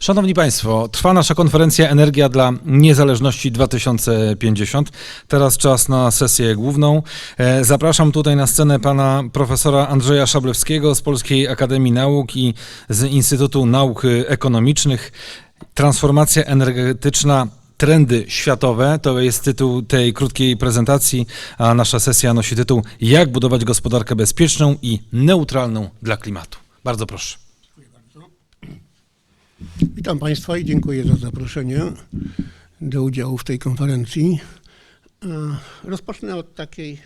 Szanowni Państwo, trwa nasza konferencja Energia dla Niezależności 2050. Teraz czas na sesję główną. E, Zapraszam tutaj na scenę pana profesora Andrzeja Szablewskiego z Polskiej Akademii Nauk i z Instytutu Nauk Ekonomicznych. Transformacja energetyczna Trendy światowe to jest tytuł tej krótkiej prezentacji, a nasza sesja nosi tytuł Jak budować gospodarkę bezpieczną i neutralną dla klimatu. Bardzo proszę. Witam Państwa i dziękuję za zaproszenie do udziału w tej konferencji. E, Rozpocznę od takiej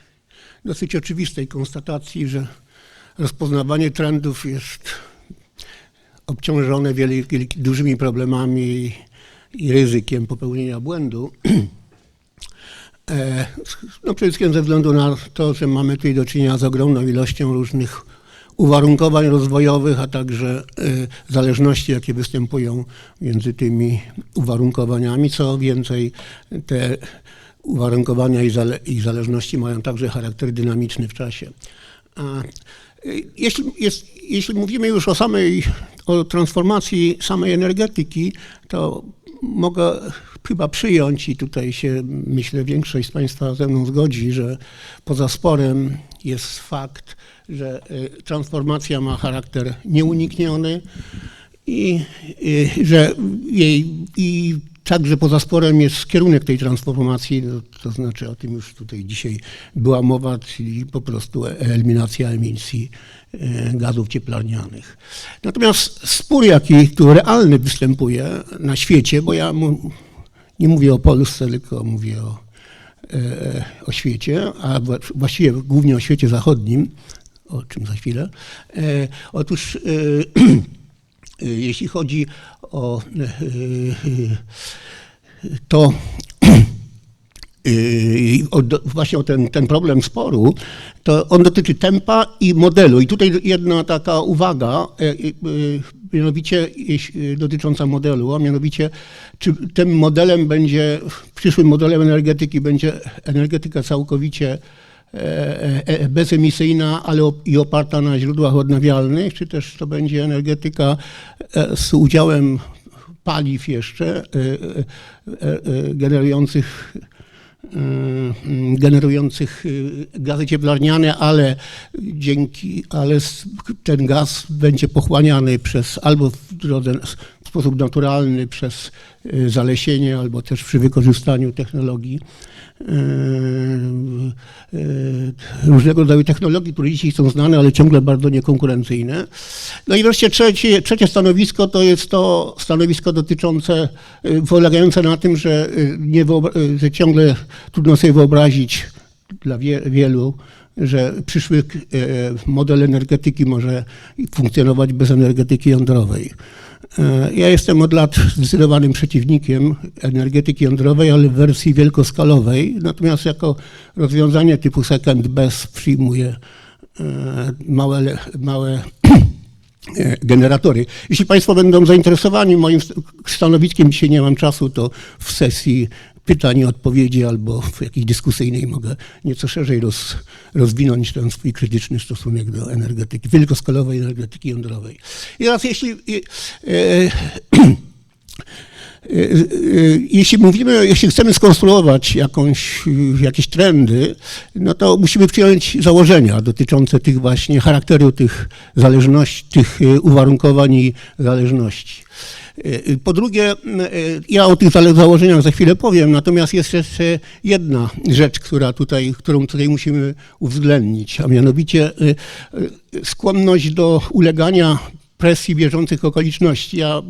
dosyć oczywistej konstatacji, że rozpoznawanie trendów jest obciążone wiele, dużymi problemami i ryzykiem popełnienia błędu. E, No przede wszystkim ze względu na to, że mamy tutaj do czynienia z ogromną ilością różnych uwarunkowań rozwojowych, a także y, zależności, jakie występują między tymi uwarunkowaniami. Co więcej, te uwarunkowania i, zale, zależności mają także charakter dynamiczny w czasie. A, y, jeśli, jest, jeśli mówimy już o samej, o transformacji samej energetyki, to mogę chyba przyjąć i tutaj się myślę większość z Państwa ze mną zgodzi, że poza sporem jest fakt, że y, transformacja ma charakter nieunikniony i y, że jej i także poza sporem jest kierunek tej transformacji, no, to znaczy o tym już tutaj dzisiaj była mowa, czyli po prostu eliminacja emisji y, gazów cieplarnianych. Natomiast spór, jaki tu realny występuje na świecie, bo ja mu, nie mówię o Polsce, tylko mówię o, e, o świecie, a właściwie głównie o świecie zachodnim, o czym za chwilę. E, otóż, e, jeśli chodzi o to, o, właśnie o ten, ten problem sporu, to on dotyczy tempa i modelu. I tutaj jedna taka uwaga, mianowicie dotycząca modelu, a mianowicie czy tym modelem będzie, przyszłym modelem energetyki będzie energetyka całkowicie bezemisyjna, ale i oparta na źródłach odnawialnych, czy też to będzie energetyka z udziałem paliw jeszcze generujących generujących gazy cieplarniane, ale dzięki, ale ten gaz będzie pochłaniany przez albo w drodze sposób naturalny przez zalesienie, albo też przy wykorzystaniu technologii różnego rodzaju technologii, które dzisiaj są znane, ale ciągle bardzo niekonkurencyjne. No i wreszcie trzecie, trzecie stanowisko to jest to stanowisko dotyczące, polegające na tym, że, nie że ciągle trudno sobie wyobrazić dla wie, wielu, że przyszły model energetyki może funkcjonować bez energetyki jądrowej. Ja jestem od lat zdecydowanym przeciwnikiem energetyki jądrowej, ale w wersji wielkoskalowej. Natomiast jako rozwiązanie typu second best przyjmuję małe, małe generatory. Jeśli Państwo będą zainteresowani moim stanowiskiem, dzisiaj nie mam czasu, to w sesji pytań odpowiedzi albo w jakiejś dyskusyjnej mogę nieco szerzej roz, rozwinąć ten swój krytyczny stosunek do energetyki, wielkoskalowej energetyki jądrowej. I teraz jeśli... E, e, jeśli mówimy, jeśli chcemy skonstruować jakąś, jakieś trendy, no to musimy przyjąć założenia dotyczące tych właśnie charakteru tych zależności, tych uwarunkowań i zależności. Po drugie, ja o tych założeniach za chwilę powiem, natomiast jest jeszcze jedna rzecz, która tutaj, którą tutaj musimy uwzględnić, a mianowicie skłonność do ulegania presji bieżących okoliczności. Ja,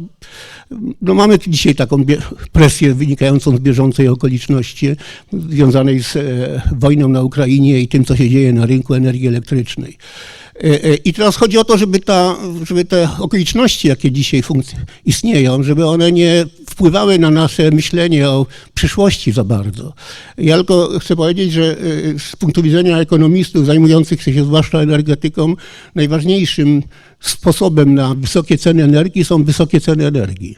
no mamy dzisiaj taką presję wynikającą z bieżącej okoliczności związanej z wojną na Ukrainie i tym, co się dzieje na rynku energii elektrycznej. I teraz chodzi o to, żeby, ta, żeby te okoliczności, jakie dzisiaj istnieją, żeby one nie wpływały na nasze myślenie o przyszłości za bardzo. Ja tylko chcę powiedzieć, że z punktu widzenia ekonomistów zajmujących się zwłaszcza energetyką, najważniejszym sposobem na wysokie ceny energii są wysokie ceny energii.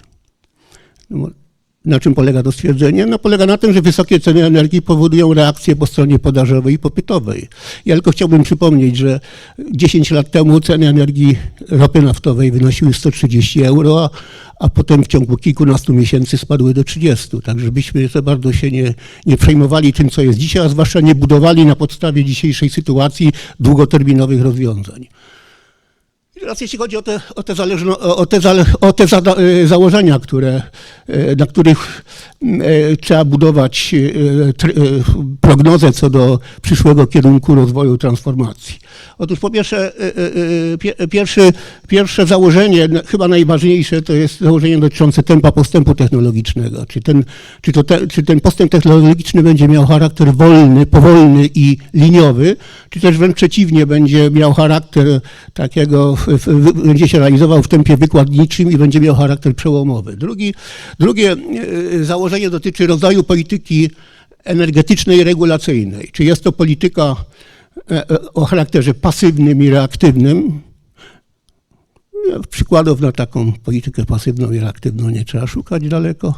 Na czym polega to stwierdzenie? No, polega na tym, że wysokie ceny energii powodują reakcję po stronie podażowej i popytowej. Ja tylko chciałbym przypomnieć, że 10 lat temu ceny energii ropy naftowej wynosiły 130 euro, a, a potem w ciągu kilkunastu miesięcy spadły do 30. Tak, żebyśmy za bardzo się nie, nie przejmowali tym, co jest dzisiaj, a zwłaszcza nie budowali na podstawie dzisiejszej sytuacji długoterminowych rozwiązań. Teraz jeśli chodzi o te, o te, zależno, o te, o te zada, e, założenia, które, e, na których trzeba budować e, e, prognozę co do przyszłego kierunku rozwoju transformacji. Otóż po pierwsze, e, e, e, pierwsze założenie, chyba najważniejsze, to jest założenie dotyczące tempa postępu technologicznego. Czy ten, czy, to te, czy ten postęp technologiczny będzie miał charakter wolny, powolny i liniowy, czy też wręcz przeciwnie, będzie miał charakter takiego, będzie się realizował w tempie wykładniczym i będzie miał charakter przełomowy. Drugi, drugie e, założenie dotyczy rodzaju polityki energetycznej regulacyjnej. Czy jest to polityka e, e, o charakterze pasywnym i reaktywnym, Przykładów na taką politykę pasywną i reaktywną nie trzeba szukać daleko.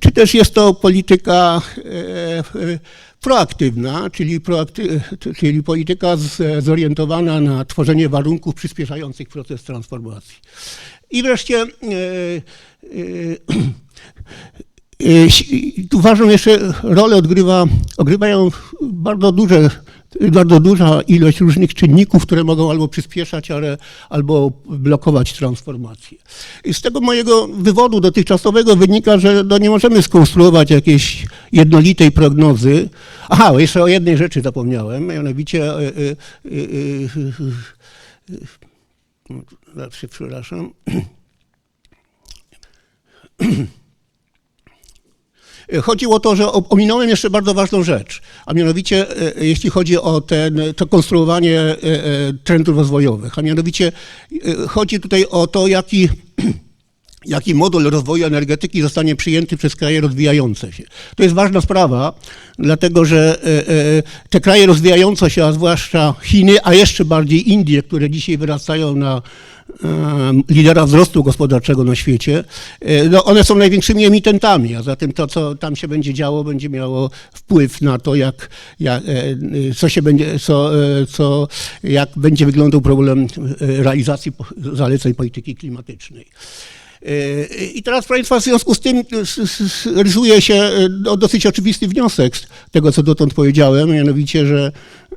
Czy też jest to polityka e, proaktywna, czyli, proakty, czyli polityka zorientowana na tworzenie warunków przyspieszających proces transformacji. I wreszcie ważną jeszcze rolę odgrywa, odgrywają bardzo duże bardzo duża ilość różnych czynników, które mogą albo przyspieszać, ale, albo blokować transformację. I z tego mojego wywodu dotychczasowego wynika, że no nie możemy skonstruować jakiejś jednolitej prognozy. Aha, jeszcze o jednej rzeczy zapomniałem, mianowicie e, e, e, e, e, zaraz się przepraszam. Chodziło o to, że ominąłem jeszcze bardzo ważną rzecz, a mianowicie e, jeśli chodzi o ten, to konstruowanie e, trendów rozwojowych, a mianowicie chodzi tutaj o to, jaki, jaki model rozwoju energetyki zostanie przyjęty przez kraje rozwijające się. To jest ważna sprawa, dlatego że te kraje rozwijające się, a zwłaszcza Chiny, a jeszcze bardziej Indie, które dzisiaj wyrastają na lidera wzrostu gospodarczego na świecie, e, no one są największymi emitentami, a zatem to, co tam się będzie działo, będzie miało wpływ na to, jak, jak, e, co się będzie, co, e, co, jak będzie wyglądał problem e, realizacji zaleceń polityki klimatycznej. I teraz, proszę Państwa, w związku z tym s- rysuje się e, no, dosyć oczywisty wniosek z tego, co dotąd powiedziałem, mianowicie, że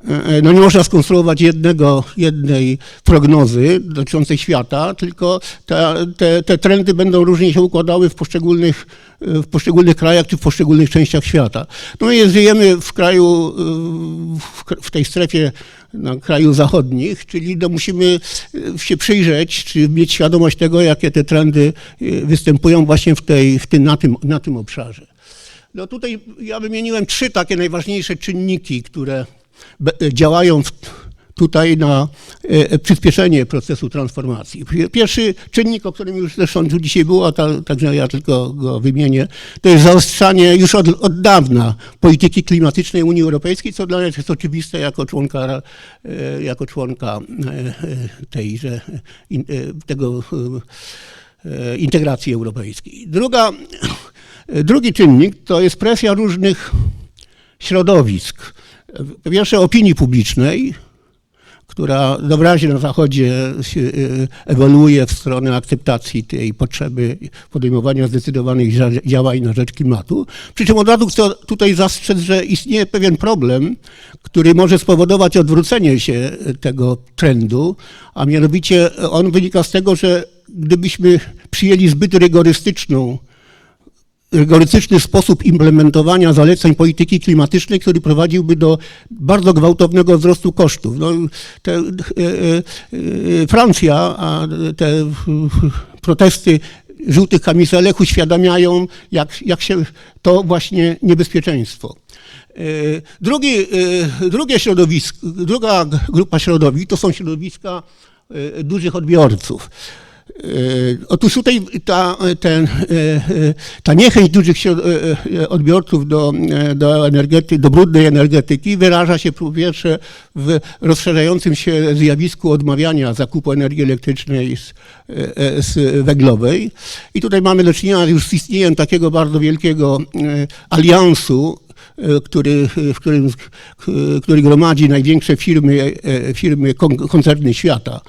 e, no, nie można skonstruować jednego, jednej prognozy dotyczącej świata, tylko te, te, te trendy będą różnie się układały w poszczególnych, w poszczególnych krajach czy w poszczególnych częściach świata. No my żyjemy w kraju, w tej strefie na kraju zachodnich, czyli no musimy e, się przyjrzeć, czy mieć świadomość tego, jakie te trendy e, występują właśnie w tej, w tym, na, tym, na tym obszarze. No tutaj ja wymieniłem trzy takie najważniejsze czynniki, które be- działają w, tutaj na e, przyspieszenie procesu transformacji. Pier- Pierwszy czynnik, o którym już zresztą tu dzisiaj było, ta, także ja tylko go wymienię, to jest zaostrzanie już od, od dawna polityki klimatycznej Unii Europejskiej, co dla mnie jest oczywiste jako członka, e, jako członka e, tejże, tego integracji europejskiej. Druga, drugi czynnik to jest presja różnych środowisk. Po pierwsze opinii publicznej, która w razie na Zachodzie e, ewoluuje w stronę akceptacji tej potrzeby podejmowania zdecydowanych działań na rzecz klimatu. Przy czym od razu chcę tutaj zastrzec, że istnieje pewien problem, który może spowodować odwrócenie się tego trendu, a mianowicie on wynika z tego, że gdybyśmy przyjęli zbyt rygorystyczną rygorystyczny sposób implementowania zaleceń polityki klimatycznej, który prowadziłby do bardzo gwałtownego wzrostu kosztów. No, te, e, e, e, Francja, a te protesty żółtych kamizelek uświadamiają, jak, jak się to właśnie niebezpieczeństwo. E, Drugi, e, drugie środowisko, druga grupa środowisk to są środowiska dużych odbiorców. Otóż tutaj ta, ten, e, e, ta niechęć dużych e, e, odbiorców do, e, do, energety, do brudnej energetyki wyraża się po pierwsze w rozszerzającym się zjawisku odmawiania zakupu energii elektrycznej z, e, e, z węglowej. I tutaj mamy do czynienia już z istnieniem takiego bardzo wielkiego e, aliansu e, który, w którym, który gromadzi największe firmy, e, firmy kon- koncerny świata.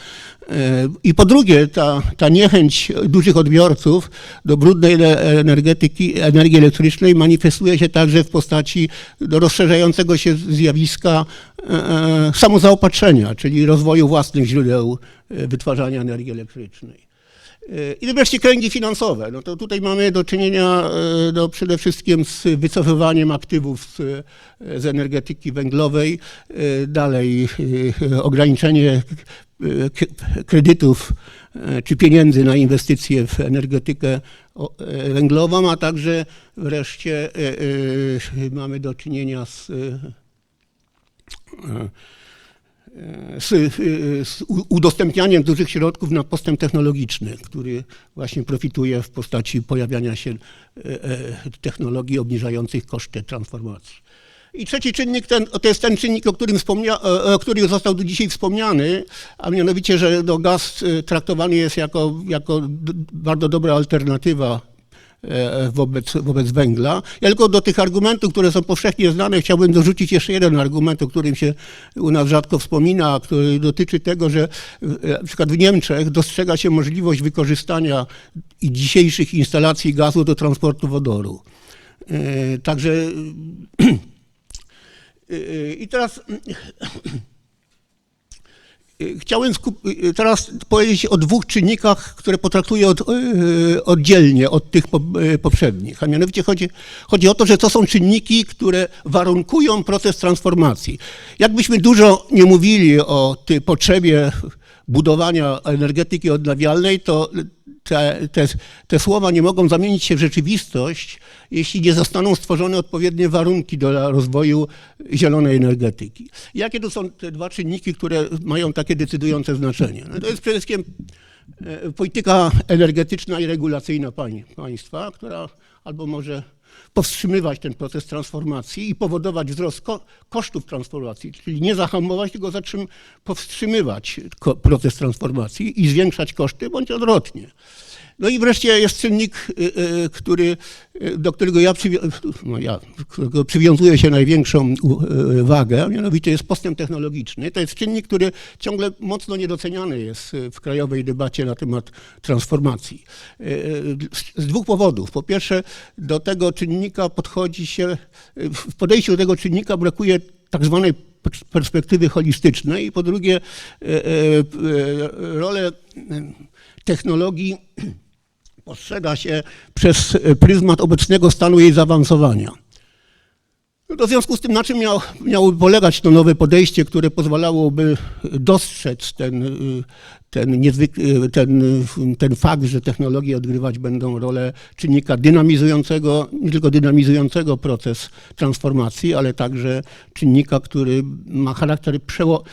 E, I po drugie, ta, ta niechęć dużych odbiorców do brudnej energetyki, energii elektrycznej manifestuje się także w postaci rozszerzającego się zjawiska e, e, samozaopatrzenia, czyli rozwoju własnych źródeł wytwarzania energii elektrycznej. I wreszcie kręgi finansowe. No to tutaj mamy do czynienia no, przede wszystkim z wycofywaniem aktywów z, z energetyki węglowej, dalej ograniczenie kredytów e, czy pieniędzy na inwestycje w energetykę e, węglową, a także wreszcie e, mamy do czynienia z z, z udostępnianiem dużych środków na postęp technologiczny, który właśnie profituje w postaci pojawiania się technologii obniżających koszty transformacji. I trzeci czynnik ten, to jest ten czynnik, o którym, wspomnia, e, o którym został tu dzisiaj wspomniany, a mianowicie, że no, gaz e, traktowany jest jako, jako bardzo dobra alternatywa e, wobec, wobec węgla. Ja tylko do tych argumentów, które są powszechnie znane, chciałbym dorzucić jeszcze jeden argument, o którym się u nas rzadko wspomina, który dotyczy tego, że e, na przykład w Niemczech dostrzega się możliwość wykorzystania dzisiejszych instalacji gazu do transportu wodoru. E, Także e, i teraz Chciałem skup- teraz powiedzieć o dwóch czynnikach, które potraktuję od, oddzielnie od tych po- poprzednich. A mianowicie chodzi, chodzi o to, że to są czynniki, które warunkują proces transformacji. Jakbyśmy dużo nie mówili o tej potrzebie budowania energetyki odnawialnej, to te, te, te słowa nie mogą zamienić się w rzeczywistość, jeśli nie zostaną stworzone odpowiednie warunki do rozwoju zielonej energetyki. Jakie to są te dwa czynniki, które mają takie decydujące znaczenie? No to jest przede wszystkim e, polityka energetyczna i regulacyjna pań- państwa, która albo może powstrzymywać ten proces transformacji i powodować wzrost ko- kosztów transformacji, czyli nie zahamować, tylko zatrzym- powstrzymywać ko- proces transformacji i zwiększać koszty, bądź odwrotnie. No i wreszcie jest czynnik, y, y, który, y, do którego ja, no ja którego przywiązuję się największą wagę, a mianowicie jest postęp technologiczny. To jest czynnik, który ciągle mocno niedoceniany jest w krajowej debacie na temat transformacji. Z dwóch powodów. Po pierwsze, do tego czynnika podchodzi się, w podejściu do tego czynnika brakuje tak zwanej pers- perspektywy holistycznej i po drugie rolę technologii postrzega się przez pryzmat obecnego stanu jej zaawansowania. No w związku z tym, na czym miał, miałoby polegać to nowe podejście, które pozwalałoby dostrzec ten, y, ten, ten, ten fakt, że technologie odgrywać będą rolę czynnika dynamizującego, nie tylko dynamizującego proces transformacji, ale także czynnika, który ma charakter, przeło-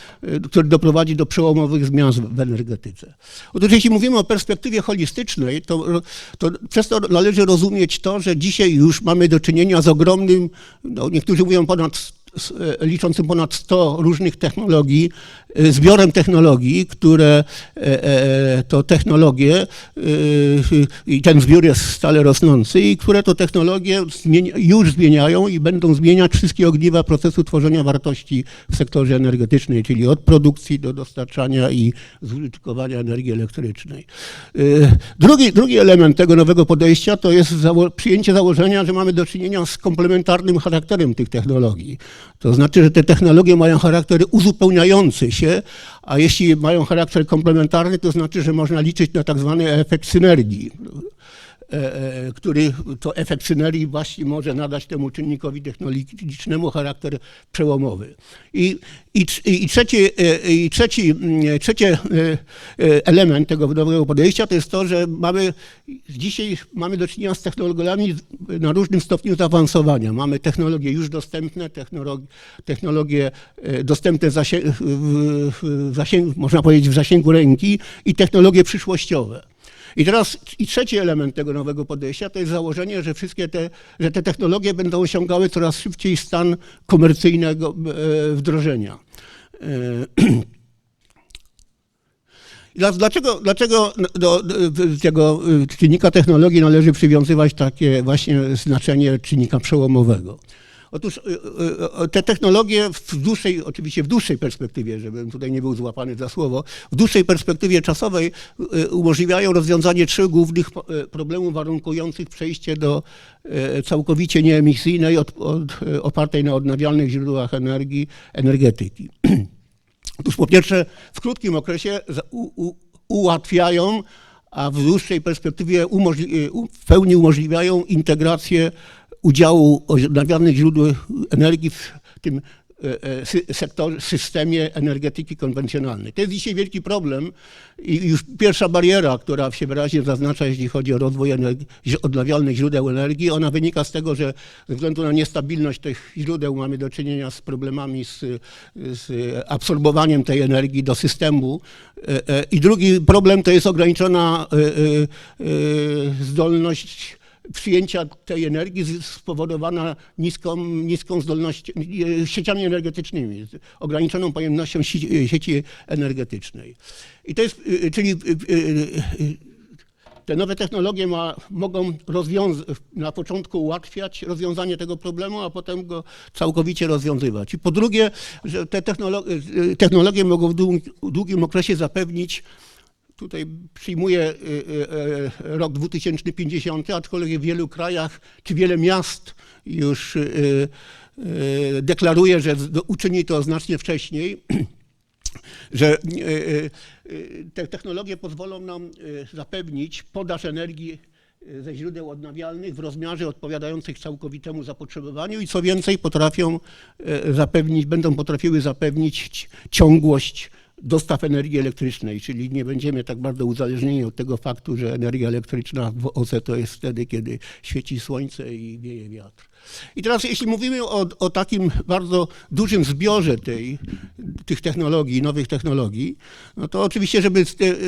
który doprowadzi do przełomowych zmian w energetyce. Otóż jeśli mówimy o perspektywie holistycznej, to, to przez to należy rozumieć to, że dzisiaj już mamy do czynienia z ogromnym, no niektórzy mówią ponad liczącym ponad 100 różnych technologii, e, zbiorem technologii, które e, e, to technologie e, i ten zbiór jest stale rosnący i które to technologie już zmieniają i będą zmieniać wszystkie ogniwa procesu tworzenia wartości w sektorze energetycznym, czyli od produkcji do dostarczania i zużytkowania energii elektrycznej. E, Drugi, drugi element tego nowego podejścia to jest przyjęcie założenia, że mamy do czynienia z komplementarnym charakterem tych technologii. To znaczy, że te technologie mają charakter uzupełniający się, a jeśli mają charakter komplementarny, to znaczy, że można liczyć na tak zwany efekt synergii. E, e, który to efekt synergii właśnie może nadać temu czynnikowi technologicznemu charakter przełomowy. I, i, i, trzeci, i trzeci, mm, e, e, element tego nowego podejścia to jest to, że mamy dzisiaj mamy do czynienia z technologiami na różnym stopniu zaawansowania. Mamy technologie już dostępne, technologie, technologie dostępne w w, w zasięgu, można powiedzieć w zasięgu ręki i technologie przyszłościowe. I teraz i trzeci element tego nowego podejścia to jest założenie, że wszystkie te, że te technologie będą osiągały coraz szybciej stan komercyjnego e, wdrożenia. E, Dlaczego, dlaczego do, tego y, czynnika technologii należy przywiązywać takie właśnie znaczenie czynnika przełomowego? Otóż y, y, y, te technologie w dłuższej, oczywiście w dłuższej perspektywie, żebym tutaj nie był złapany za słowo, w dłuższej perspektywie czasowej umożliwiają rozwiązanie trzech głównych problemów warunkujących przejście do całkowicie nieemisyjnej, od, od, opartej na odnawialnych źródłach energii, energetyki. Otóż po pierwsze w krótkim okresie u, u, ułatwiają, a w dłuższej perspektywie w pełni umożliwiają integrację udziału odnawialnych źródeł energii w tym e, e, sektor, systemie energetyki konwencjonalnej. To jest dzisiaj wielki problem i już pierwsza bariera, która się wyraźnie zaznacza, jeśli chodzi o rozwój odnawialnych źródeł energii, ona wynika z tego, że ze względu na niestabilność tych źródeł mamy do czynienia z problemami z, z absorbowaniem tej energii do systemu. E, I drugi problem to jest ograniczona zdolność przyjęcia tej energii spowodowana niską, niską zdolnością, e, sieciami energetycznymi, ograniczoną pojemnością si- sieci energetycznej. I to jest, e, czyli e, e, te nowe technologie ma, mogą na początku ułatwiać rozwiązanie tego problemu, a potem go całkowicie rozwiązywać. I po drugie, że te technolo- e, technologie mogą w długim okresie zapewnić Tutaj przyjmuję y, y, y, rok 2050, aczkolwiek w wielu krajach czy wiele miast już deklaruje, że uczyni to znacznie wcześniej, że te technologie pozwolą nam zapewnić podaż energii ze źródeł odnawialnych w rozmiarze odpowiadających całkowitemu zapotrzebowaniu i co więcej potrafią zapewnić, będą potrafiły zapewnić ci- ciągłość dostaw energii elektrycznej, czyli nie będziemy tak bardzo uzależnieni od tego faktu, że energia elektryczna w OZE to jest wtedy, kiedy świeci słońce i wieje wiatr. I teraz jeśli mówimy o, o takim bardzo dużym zbiorze tej, tych technologii, nowych technologii, no to oczywiście, żeby,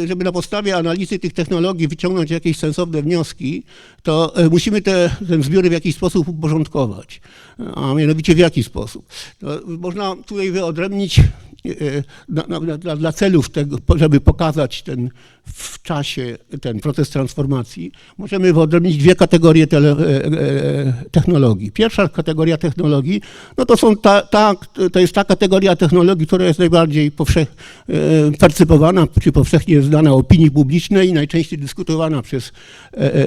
żeby na podstawie analizy tych technologii wyciągnąć jakieś sensowne wnioski, to e, musimy te, ten zbiór w jakiś sposób uporządkować. A mianowicie w jaki sposób? To można tutaj wyodrębnić e, na, dla, dla celów tego, żeby pokazać ten w czasie ten proces transformacji, możemy wyodrębnić dwie kategorie tele, e, e, technologii. Pierwsza kategoria technologii, no to są ta, ta, to jest ta kategoria technologii, która jest najbardziej powszech, e, percypowana, czy powszechnie znana opinii publicznej i najczęściej dyskutowana przez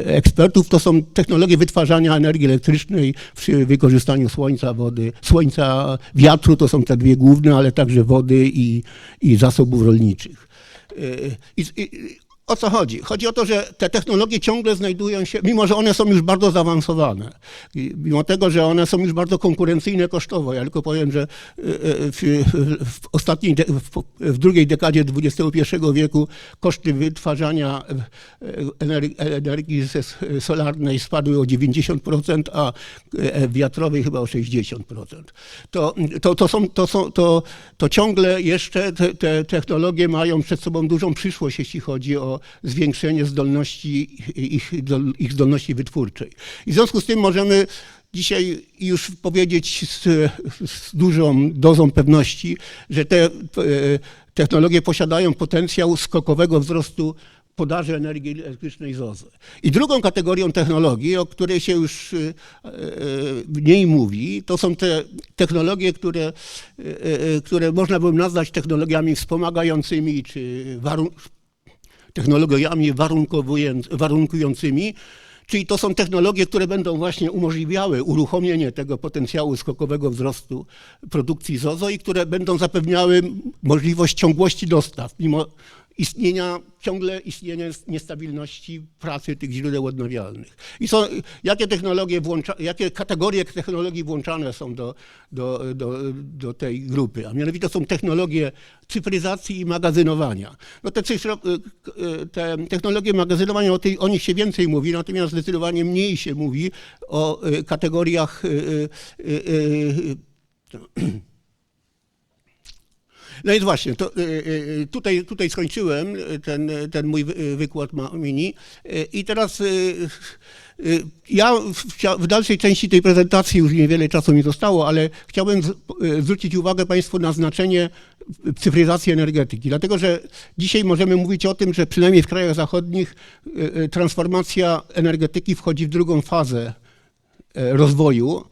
ekspertów. To są technologie wytwarzania energii elektrycznej przy wykorzystaniu słońca, wody, słońca, wiatru, to są te dwie główne, ale także wody i, i zasobów rolniczych. Y, I, i, o co chodzi? Chodzi o to, że te technologie ciągle znajdują się, mimo że one są już bardzo zaawansowane, mimo tego, że one są już bardzo konkurencyjne kosztowo. Ja tylko powiem, że y, y, w, w, ostatniej, w, w drugiej dekadzie XXI wieku koszty wytwarzania y, energii, solarnej spadły o 90%, a wiatrowej chyba o 60%. To, to, to, są, to, są, to, to ciągle jeszcze te, te technologie mają przed sobą dużą przyszłość, jeśli chodzi o zwiększenie zdolności, ich, ich zdolności wytwórczej. I w związku z tym możemy dzisiaj już powiedzieć z, z dużą dozą pewności, że te e, technologie posiadają potencjał skokowego wzrostu podaży energii elektrycznej z OZE. I drugą kategorią technologii, o której się już e, e, mniej mówi, to są te technologie, które, które można by nazwać technologiami wspomagającymi czy warun technologiami warunkującymi, czyli to są technologie, które będą właśnie umożliwiały uruchomienie tego potencjału skokowego wzrostu produkcji ZOZO i które będą zapewniały możliwość ciągłości dostaw, mimo istnienia, ciągle istnienia niestabilności pracy tych źródeł odnawialnych. I są, jakie technologie włącza, jakie kategorie technologii włączane są do, do, do, do tej grupy, a mianowicie są technologie cyfryzacji i magazynowania. No te, te technologie magazynowania, o, tej, o nich się więcej mówi, natomiast zdecydowanie mniej się mówi o y, kategoriach y, y, no więc właśnie, to, y, y, tutaj, tutaj skończyłem ten, ten mój wy- wykład mini. Y, i teraz y, y, ja w, dalszej części tej prezentacji, już niewiele czasu mi zostało, ale chciałbym y, zwrócić uwagę Państwu na znaczenie cyfryzacji energetyki, dlatego że dzisiaj możemy mówić o tym, że przynajmniej w krajach zachodnich y, y, transformacja energetyki wchodzi w drugą fazę e, rozwoju,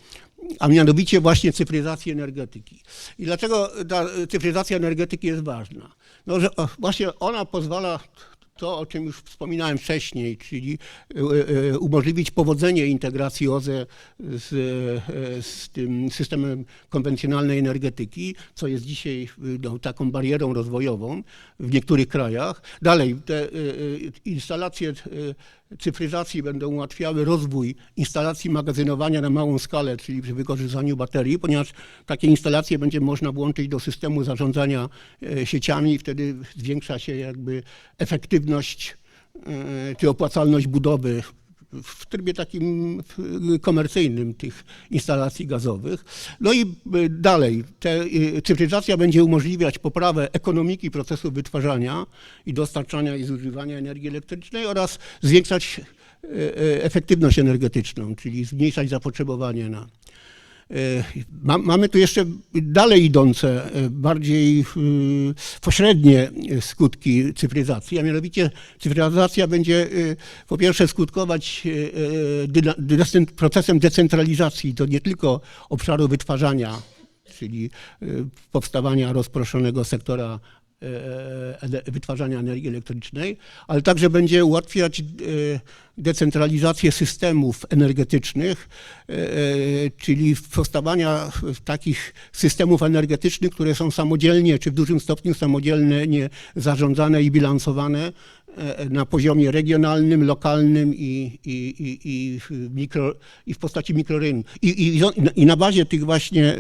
a mianowicie właśnie cyfryzacji energetyki. I dlaczego ta cyfryzacja energetyki jest ważna? No, że właśnie ona pozwala to, o czym już wspominałem wcześniej, czyli e, e, umożliwić powodzenie integracji OZE z, e, z tym systemem konwencjonalnej energetyki, co jest dzisiaj no, taką barierą rozwojową w niektórych krajach. Dalej, te instalacje cyfryzacji będą ułatwiały rozwój instalacji magazynowania na małą skalę, czyli przy wykorzystaniu baterii, ponieważ takie instalacje będzie można włączyć do systemu zarządzania e, sieciami i wtedy zwiększa się jakby efektywność e, czy opłacalność budowy w trybie takim komercyjnym tych instalacji gazowych. No i e, dalej, te, e, cyfryzacja będzie umożliwiać poprawę ekonomiki procesu wytwarzania i dostarczania i zużywania energii elektrycznej oraz zwiększać e, efektywność energetyczną, czyli zmniejszać zapotrzebowanie na, Ma, mamy tu jeszcze dalej idące, e, bardziej y, pośrednie skutki cyfryzacji, a mianowicie cyfryzacja będzie y, po pierwsze skutkować y, y, procesem decentralizacji, to nie tylko obszaru wytwarzania, czyli y, powstawania rozproszonego sektora wytwarzania energii elektrycznej, ale także będzie ułatwiać e, decentralizację systemów energetycznych, e, e, czyli powstawania takich systemów energetycznych, które są samodzielnie czy w dużym stopniu samodzielnie nie zarządzane i bilansowane e, na poziomie regionalnym, lokalnym i, i, i, i, w mikro, i w postaci mikrorynku. I, i, I na bazie tych właśnie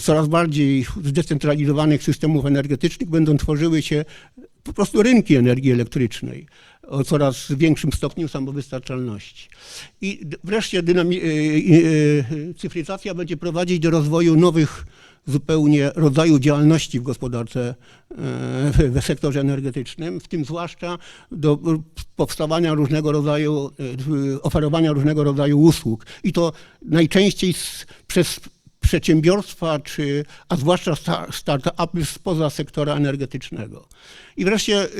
coraz bardziej zdecentralizowanych systemów energetycznych będą tworzyły się po prostu rynki energii elektrycznej o coraz większym stopniu samowystarczalności. I wreszcie dynami- y, y, cyfryzacja będzie prowadzić do rozwoju nowych zupełnie rodzaju działalności w gospodarce, e, w, sektorze energetycznym, w tym zwłaszcza do powstawania różnego rodzaju, e, oferowania różnego rodzaju usług. I to najczęściej przez przedsiębiorstwa, czy, a zwłaszcza sta- startupy spoza sektora energetycznego. I wreszcie y,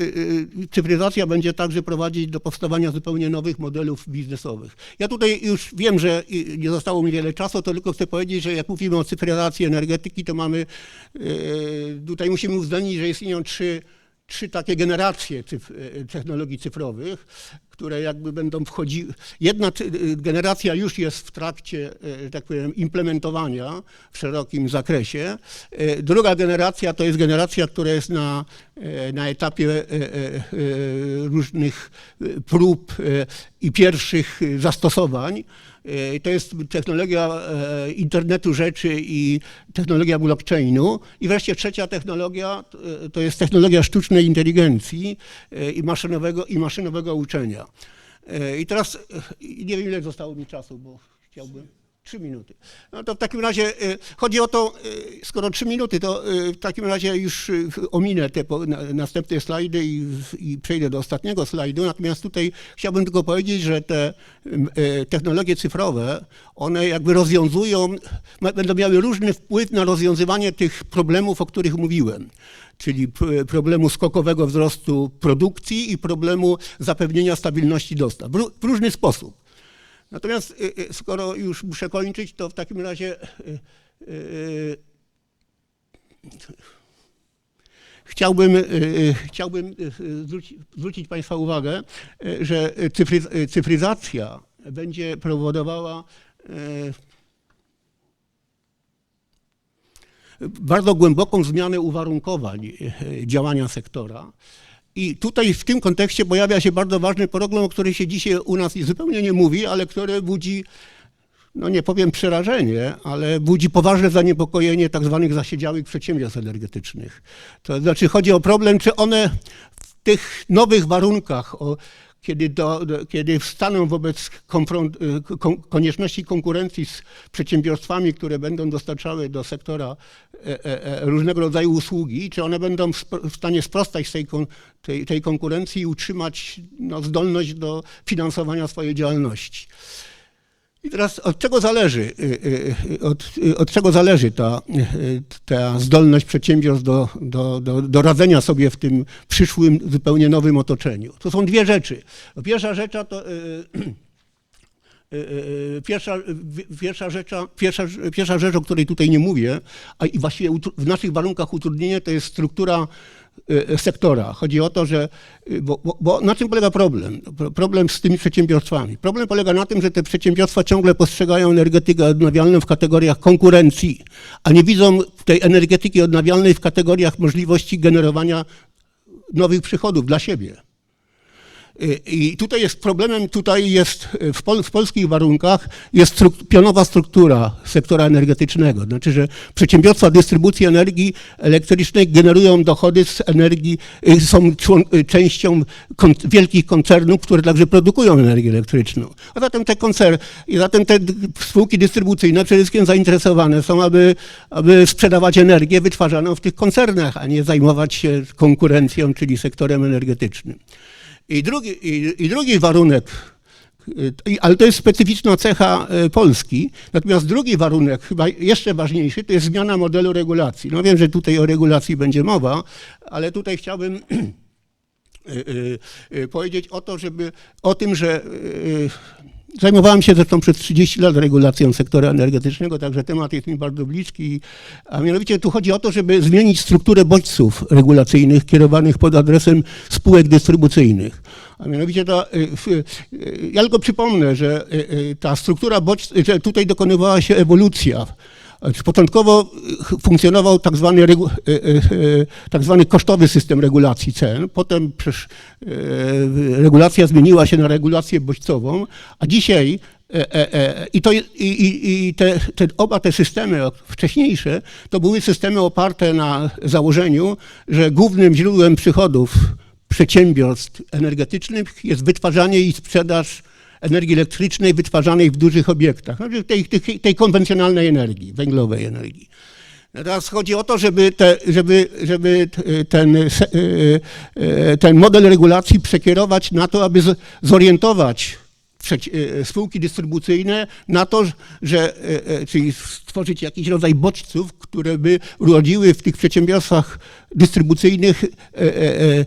y, cyfryzacja będzie także prowadzić do powstawania zupełnie nowych modelów biznesowych. Ja tutaj już wiem, że y, nie zostało mi wiele czasu, to tylko chcę powiedzieć, że jak mówimy o cyfryzacji energetyki, to mamy, tutaj musimy uwzględnić, że istnieją trzy trzy takie generacje cyf technologii cyfrowych, które jakby będą wchodziły. Jedna generacja już jest w trakcie, że tak powiem, implementowania w szerokim zakresie. E, Druga generacja to jest generacja, która jest na, e, na etapie e, różnych prób i pierwszych zastosowań. To jest technologia internetu rzeczy i technologia blockchainu. I wreszcie trzecia technologia to jest technologia sztucznej inteligencji i maszynowego, i maszynowego uczenia. E, I teraz e, nie wiem ile zostało mi czasu, bo chciałbym. Trzy minuty. No to w takim razie e, chodzi o to, e, skoro trzy minuty, to e, w takim razie już ominę te następne slajdy i, i przejdę do ostatniego slajdu. Natomiast tutaj chciałbym tylko powiedzieć, że te technologie cyfrowe, one jakby rozwiązują, będą miały różny wpływ na rozwiązywanie tych problemów, o których mówiłem. Czyli problemu skokowego wzrostu produkcji i problemu zapewnienia stabilności dostaw w różny sposób. Natomiast y, y, skoro już muszę kończyć, to w takim razie y, chciałbym, chciałbym zwrócić, Państwa uwagę, że cyfry, cyfryzacja będzie powodowała bardzo głęboką zmianę uwarunkowań działania sektora. I tutaj w tym kontekście pojawia się bardzo ważny problem, o którym się dzisiaj u nas zupełnie nie mówi, ale który budzi, no nie powiem przerażenie, ale budzi poważne zaniepokojenie tak zwanych zasiedziałych przedsiębiorstw energetycznych. To znaczy chodzi o problem, czy one w tych nowych warunkach, o, kiedy, do, kiedy wstaną wobec y, kon, konieczności konkurencji z przedsiębiorstwami, które będą dostarczały do sektora e, e, e, różnego rodzaju usługi, czy one będą w, stanie sprostać tej, tej, tej konkurencji i utrzymać no, zdolność do finansowania swojej działalności. I teraz od czego zależy, y, y, y, od, od czego zależy ta, ta zdolność przedsiębiorstw do, do, do, do radzenia sobie w tym przyszłym, zupełnie nowym otoczeniu? To są dwie rzeczy. Pierwsza rzecz to. Pierwsza, pierwsza, rzecz, pierwsza, pierwsza rzecz, o której tutaj nie mówię, a i właściwie w naszych warunkach utrudnienia, to jest struktura sektora. Chodzi o to, że. y, Bo, bo, bo na czym polega problem? Pro- Problem z tymi przedsiębiorstwami. Problem polega na tym, że te przedsiębiorstwa ciągle postrzegają energetykę odnawialną w kategoriach konkurencji, a nie widzą tej energetyki odnawialnej w kategoriach możliwości generowania nowych przychodów dla siebie. I tutaj jest problemem, tutaj jest w, pol, w polskich warunkach jest struk, pionowa struktura sektora energetycznego. Znaczy, że przedsiębiorstwa dystrybucji energii elektrycznej generują dochody z energii, y, są człon, y, częścią kon, wielkich koncernów, które także produkują energię elektryczną. A zatem te koncerny, i zatem te spółki dystrybucyjne przede wszystkim zainteresowane są, aby, aby sprzedawać energię wytwarzaną w tych koncernach, a nie zajmować się konkurencją, czyli sektorem energetycznym. I drugi, i, i drugi warunek, y, ale to jest specyficzna cecha y, Polski. Natomiast drugi warunek, chyba jeszcze ważniejszy, to jest zmiana modelu regulacji. No wiem, że tutaj o regulacji będzie mowa, ale tutaj chciałbym y, powiedzieć o to, żeby o tym, że Zajmowałem się zresztą przez 30 lat regulacją sektora energetycznego, także temat jest mi bardzo bliski. A mianowicie tu chodzi o to, żeby zmienić strukturę bodźców regulacyjnych kierowanych pod adresem spółek dystrybucyjnych. A mianowicie ta, y, y, ja tylko przypomnę, że y, ta struktura bodźców, że tutaj dokonywała się ewolucja. Początkowo y, funkcjonował tak zwany, y, y, tak zwany kosztowy system regulacji cen, potem regulacja zmieniła się na regulację bodźcową, a dzisiaj e, e, e, i, to, i, i te, te, oba te systemy wcześniejsze to były systemy oparte na założeniu, że głównym źródłem przychodów przedsiębiorstw energetycznych jest wytwarzanie i sprzedaż energii elektrycznej wytwarzanej w dużych obiektach, znaczy tej, tej, tej konwencjonalnej energii, węglowej energii. Teraz chodzi o to, żeby, te, żeby, żeby ten, e, e, ten model regulacji przekierować na to, aby zorientować e, spółki dystrybucyjne na to, że, czyli stworzyć jakiś rodzaj bodźców, które by urodziły w tych przedsiębiorstwach dystrybucyjnych e, e,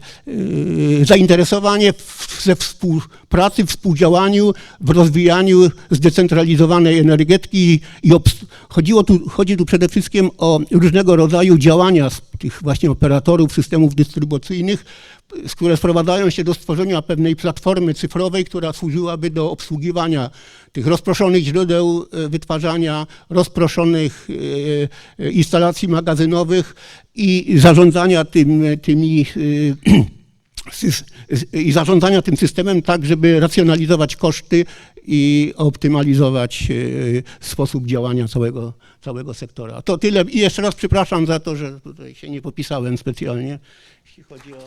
e, zainteresowanie ze współpracy, współdziałaniu, w rozwijaniu zdecentralizowanej energetyki i chodziło tu, chodzi tu przede wszystkim o różnego rodzaju działania tych właśnie operatorów systemów dystrybucyjnych, które sprowadzają się do stworzenia pewnej platformy cyfrowej, która służyłaby do obsługiwania tych rozproszonych źródeł wytwarzania, rozproszonych instalacji magazynowych i zarządzania tym, tymi e, sys- i zarządzania tym systemem tak, żeby racjonalizować koszty i optymalizować e, sposób działania całego, całego sektora. To tyle i jeszcze raz przepraszam za to, że tutaj się nie popisałem specjalnie, jeśli chodzi o...